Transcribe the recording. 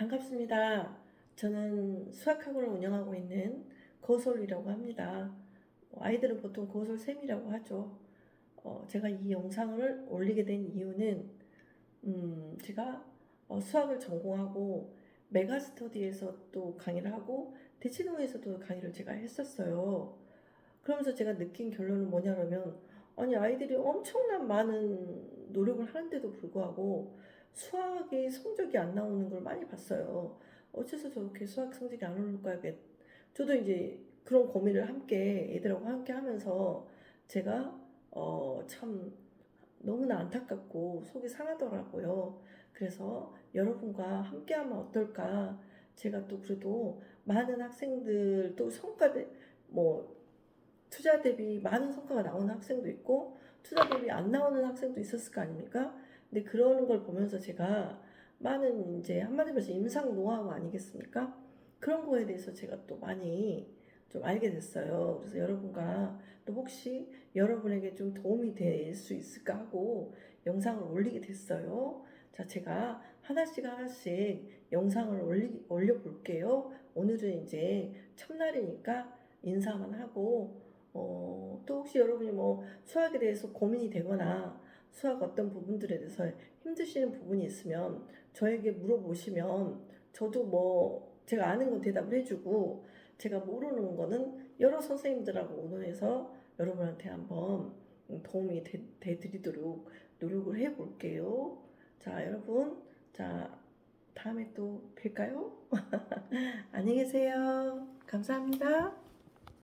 반갑습니다. 저는 수학학원을 운영하고 있는 고솔이라고 합니다. 아이들은 보통 고솔쌤이라고 하죠. 어, 제가 이 영상을 올리게 된 이유는 음, 제가 어, 수학을 전공하고 메가스터디에서 또 강의를 하고 대치동에서도 강의를 제가 했었어요. 그러면서 제가 느낀 결론은 뭐냐면 아니 아이들이 엄청난 많은 노력을 하는데도 불구하고 수학이 성적이 안 나오는 걸 많이 봤어요. 어째서 저렇게 수학 성적이 안 오를까? 저도 이제 그런 고민을 함께 애들하고 함께 하면서 제가 어, 참 너무나 안타깝고 속이 상하더라고요. 그래서 여러분과 함께 하면 어떨까? 제가 또 그래도 많은 학생들 또 성과 대, 뭐 투자 대비 많은 성과가 나오는 학생도 있고 투자 대비 안 나오는 학생도 있었을 거 아닙니까? 근데 그러는 걸 보면서 제가 많은 이제 한마디로 해서 임상 노하우 아니겠습니까? 그런 거에 대해서 제가 또 많이 좀 알게 됐어요. 그래서 여러분과 또 혹시 여러분에게 좀 도움이 될 수 있을까 하고 영상을 올리게 됐어요. 자, 제가 하나씩 하나씩 영상을 올리, 올려볼게요. 오늘은 이제 첫날이니까 인사만 하고, 어, 또 혹시 여러분이 뭐 수학에 대해서 고민이 되거나 수학 어떤 부분들에 대해서 힘드시는 부분이 있으면 저에게 물어보시면 저도 뭐 제가 아는 건 대답을 해주고 제가 모르는 거는 여러 선생님들하고 의논해서 여러분한테 한번 도움이 되, 되 드리도록 노력을 해 볼게요. 자, 여러분. 자, 다음에 또 뵐까요? 안녕히 계세요. 감사합니다.